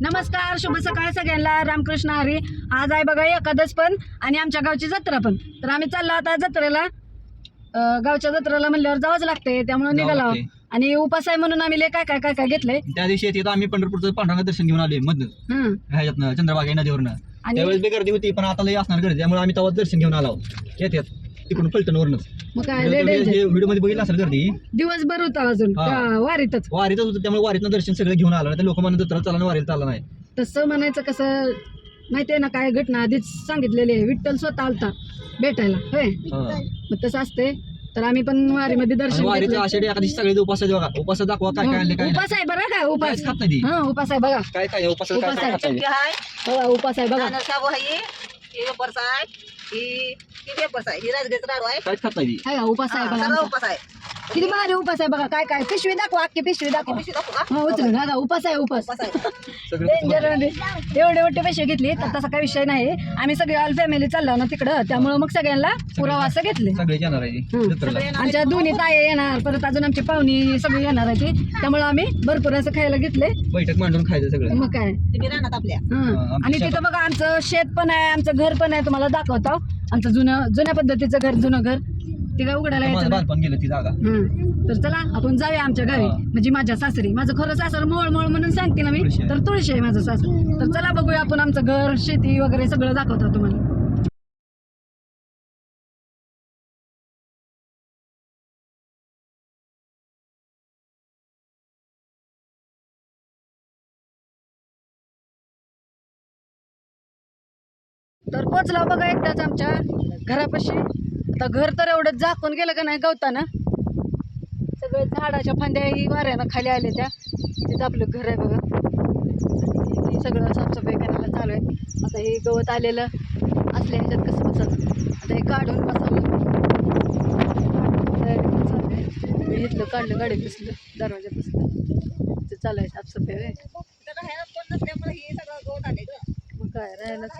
नमस्कार शुभ सकाळ सगळ्यांना. रामकृष्ण हरी. आज आहे बघा एकादश पण आणि आमच्या गावची जत्रा पण. तर आम्ही चाललो आता जत्रेला. अं, गावच्या जत्रेला म्हणल्यावर जावंच लागते त्यामुळे जावं निघाला. आणि उपास आहे म्हणून आम्ही लय काय काय काय काय घेतलंय. त्या दिवशी येते आम्ही पंढरपूरचं पांडुरंग दर्शन घेऊन आले मधनं. ह्याच्यातनं चंद्रभागा नदीवरनं. आणि त्यावेळेस बी गर्दी होती पण आता लई असणार गर्दी त्यामुळे आम्ही तेव्हा दर्शन घेऊन आलो. येतात तिकडून फलटणवरनच मग काय लय. व्हिडिओमध्ये बघितलं असेल गर्दी दिवसभर होता अजून हा. वारीतच वारीतच होतं त्यामुळे वारीतनं दर्शन सगळं घेऊन आलं नाही तर लोक म्हणत होतं चला ना वारीला चालला नाही तसं म्हणायचं कसं माहितीये ना काय घटना आधीच सांगितलेली आहे विठ्ठल स्वतः आलता भेटायला होय हा. मग तसं असते तर आम्ही पण वारीमध्ये आणि दर्शन वारीचं घेतलं. आषाढी एखादी सगळे उपास बघा उपास दाखवा काय काय आणले काय उपास आहे बरं का उपास काहीच खात नाही ती. हा उपास आहे बघा काय काय उपास काय उपास काय आहे. खात नाही. हाय बघा उपास आहे बघा साबू ही आहे ही वेपर्स आहे ही राजगीरचं लाडू आहे काहीच खात नाही ती. उपास आहे हा, बघा आमचा. उपास आहे किती भारी उपास आहे बघा काय काय. पिशवी दाखवा अख्खी पिशवी दाखवा. पिशवी दाखवू हा उचलून हा उपास आहे उपास. डेंजर एवढे मोठे पैसे घेतले तर तसा काही विषय नाही. आम्ही सगळे ऑल फॅमिली चाललो ना तिकडं त्यामुळे मग सगळ्यांना पुरावा असं घेतले. हं. आमच्या दोन्ही ताई येणार परत अजून आमची पाहुणी सगळी येणार आहे ती. त्यामुळे आम्ही भरपूर असं खायला घेतले बैठक मांडून खायचं सगळं. मग काय? आपल्या. आणि तिथं बघा आमचं शेत पण आहे आमचं घर पण आहे तुम्हाला दाखवतो. आमचं जुनं जुन्या पद्धतीचं घर जुनं घर. ते काय उघडायला माझं यायचं नाही. बालपण गेलं ती जागा हं. तर चला आपण जाऊया आमच्या गावी हा. म्हणजे माझ्या सासरी माझं खरं सासर मोळ मोळ म्हणून सांगते ना मी तुळशी आहे. तर तुळशी आहे माझं सासर तर चला बघूया आपण आमचं घर शेती वगैरे सगळं दाखवतो तुम्हाला तर पोचला बघा एकदाच आमच्या घरापाशी आता घर तर एवढं झाकून गेलं का नाही गवताना? सगळं झाडाच्या फांद्याही वाऱ्यानं खाली आले त्या तिथं आपलं घर आहे बघा. सगळं साफसफाई करायला चालू आहे. आता हे गवत आलेलं असल्या ह्याच्यात कसं बसायचं आता हे काढून बसावं. आहे. इथलं काढलं गाडी बसलं दरवाजा बसलं. ते चालू आहे साफसफाई. तिथं हे गं. मग काय? राहायलाच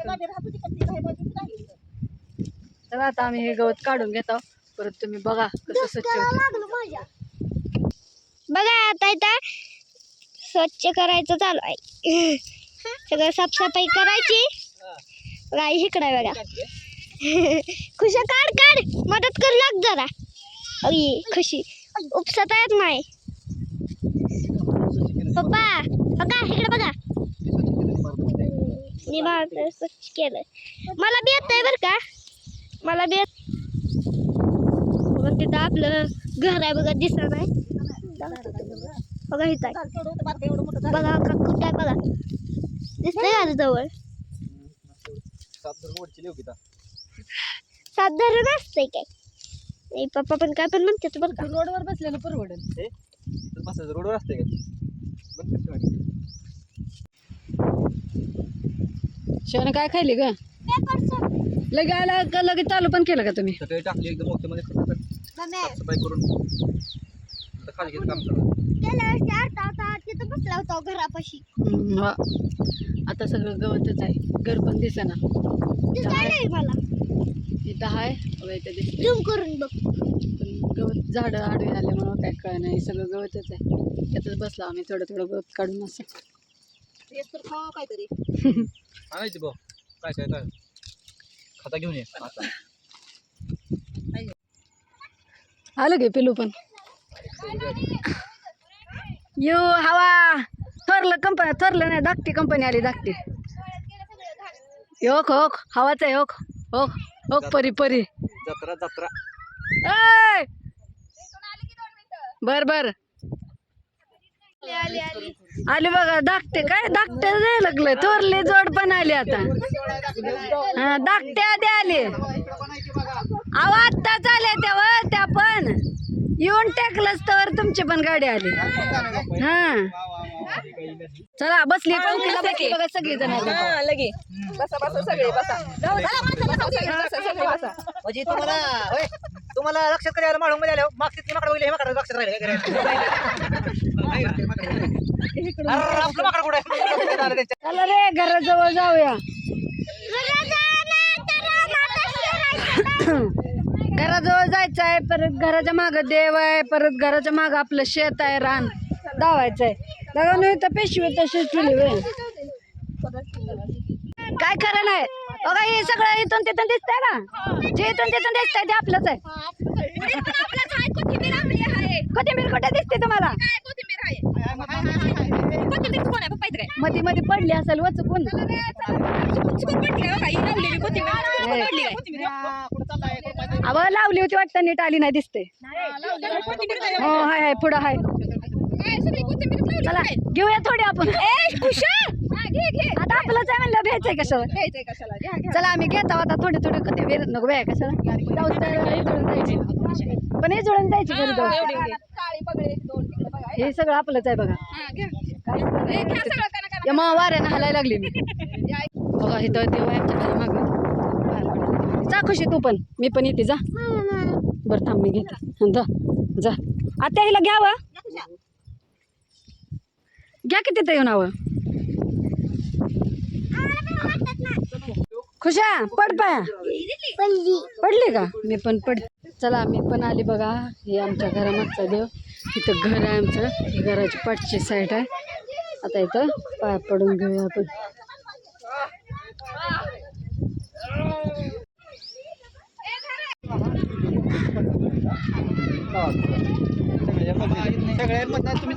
तर आता आम्ही हे गवत काढून घेतो. परत तुम्ही बघा कसं स्वच्छ होतं. बघा आता इथं स्वच्छ करायचं चालू आहे. सगळं साफसफाई करायची. बघा इकडं बघा. खुशा काढ काढ. मदत कर लाग जरा. अई खुशी. उपसत आहेत नाही पप्पा बघा इकडे बघा. मी भारत स्वच्छ केलं मला बी येत आहे बरं का. मला बी बघा तिथं आपलं घर आहे बघा दिसत आहे. बघा इथं. बघा का कुठं आहे बघा. दिसतंय का जवळ? सात धरण असतंय काय? नाही पप्पा पण काय पण म्हणतात बरं का. रोडवर बसलेलं परवडेल. बसायचं रोडवर असते का शेवने काय खायली ग? लगे आला का लगे चालू पण केलं का तुम्ही? सगळे टाकले एकदम मोठे मध्ये साफसफाई करून. आता खाली घेत काम करा. गेल्या वर्षी अर्धा होता तिथं बसला होता घरापाशी. हम्म, हा. आता सगळं गवतच आहे. घर पण दिसेना. दिसतंय नाही मला. इथं आहे बघा इथं दिसतंय. झूम करून बघ. पण गवत झाडं आडवी आल्यामुळं काय कळ नाही सगळं गवतच आहे. त्यातच बसलो आम्ही. थोडं थोडं गवत काढून असं. आणायची भाऊ काय काय काय? खाता घेऊन ये. आलं गे पिलू पण. यो हवा. थरलं कंपनी थरलं नाही धाकटी कंपनी आली धाकटी. योक होक हवाच आहे होक होक होक परी परी. जत्रा जत्रा! बर बर. आली बघा धाकटे. काय धाकटे नाही लागलं थोरले जोड पण आली आता. हा धाकटे आधी आले. अहो आत्ताच आले तेव्हा त्या पण. येऊन टेकलंच तर तुमची पण गाडी आली. हा. चला बसली बघा सगळी जण हा, लगे. बसा बसा सगळे बसा. जाऊ, चला, माणसं बसा, सगळे बसा, सगळे बसा. म्हणजे तुम्हाला लक्षात कधी आलं माळून मध्ये आलं मागचे तुम्हाला हे लक्षात राहिलं चला रे घराजवळ जाऊया. घराजवळ जायचं आहे परत घराच्या मागं देव आहे परत घराच्या मागं आपलं शेत आहे रान. धावायचं आहे बघा नाही तर पेशवी तशीच ठेवली वे काय खरं नाही. बघा हे सगळं इथून तिथून दिसतंय ना? जे इथून तिथून दिसतंय ते आपलंच आहे. कोथिंबीर कुठे दिसते तुम्हाला? मध्ये मध्ये पडली असेल वचकून अव लावली होती वाटतं नीट आली नाही दिसते हो हाय हाय पुढं हाय चला घेऊया थोडी आपण आता आपलंच आहे म्हणलं घ्यायचंय कशाला चला आम्ही घेत आहोत आता थोडी थोडी कोथिंबीर नको बाय कशाला पण हे जुळून जायची घरी हे सगळं आपलंच आहे बघा. या मग वाऱ्यानं हलायला लागली मी. बघा इथं देव आहे आमच्या मागं जा खुशी तू पण. मी पण येते जा. बरं थांब मी घेते. जा. जा. आता हिला घ्यावं घ्या किती ते येऊन हवं खुशा पड पाया. पडली का? मी पण पड. चला मी पण आली बघा. हे आमच्या घरामागचा देव. इथं घर आहे आमचं. ही घराची पाठची साईड आहे. आता इथं पाय पडून घेऊया आपण. सगळ्या तुम्ही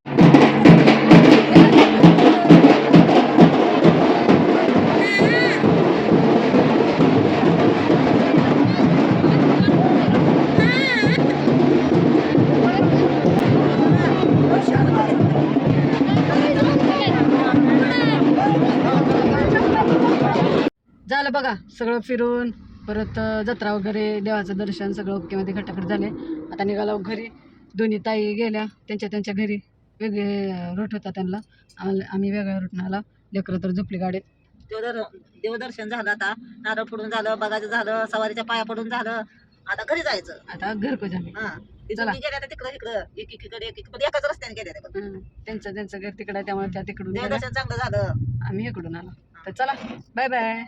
चला सगळं फिरून परत जत्रा वगैरे देवाचं दर्शन सगळं ओकेमध्ये खटाखट झाले. आता निघालो घरी. दोन्ही ताई गेल्या त्यांच्या त्यांच्या घरी. वेगळे रूट होता त्यांना आम्हाला- आम्ही वेगळ्या रूटनं आला. लेकरं तर झोपली गाडीत. देवदर देवदर्शन झालं आता. नारळ फोडून झालं बघायचं झालं सवारीच्या पाया पडून झालं. आता घरी जायचं. आता घरको झाले हा. गेल्या तिकडं इकडं. एक एकीकडे. एक एकाच रस्त्याने गेल्या. त्यांचं त्यांचं घर तिकडं त्यामुळे त्या तिकडून देवदर्शन चांगलं झालं. आम्ही इकडून आलो. तर चला. Bye bye